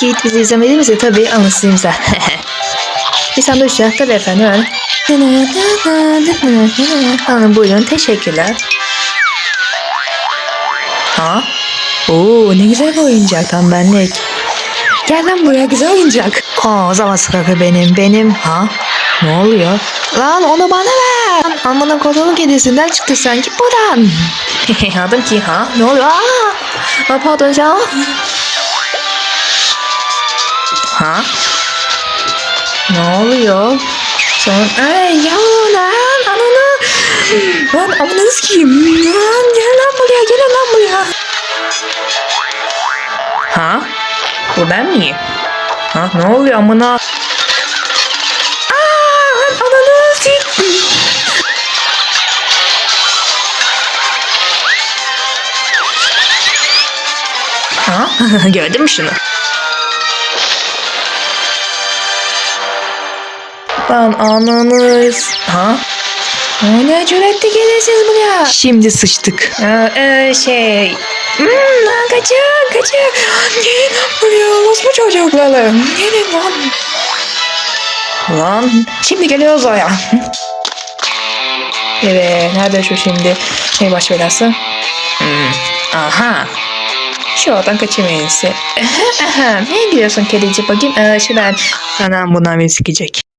Git bizi izlemedi misin? Tabii anlasın imza. bir sandviç ya. Tabii efendim öyle. Hanım buyurun teşekkürler. Ha? Oo ne güzel bir oyuncak tam benlik. Gel lan buraya güzel oyuncak. Aa o zaman sıkı benim benim. Ha? Ne oluyor? Lan onu bana ver. Amına kodumun kedisinden çıktı sen git buradan. Adım ki ha? Ne oluyor? Aa, pardon ya. Ha? Ne oluyor? Son... Ay ya lan ananı. Lan amına sikeyim. Lan gel lan buraya gel lan buraya. Ha? Bu ben miyim? Ha ne oluyor amına? Ha? Gördün mü şunu? Lan ananız. Ha? Aa, Ne cüretle gelirsiniz buraya? Şimdi sıçtık. Aa, e, şey... Hmm, lan kaçın kaçın. Gelin lan buraya. Orospu çocukları. Gelin lan. Lan şimdi geliyoruz oraya. Evet nerede şu şimdi şey baş belası? Hmm, aha. Şu oradan iyisi. ne diyorsun kedicik bakayım? Ee, şuradan. Anam bundan beni sikecek.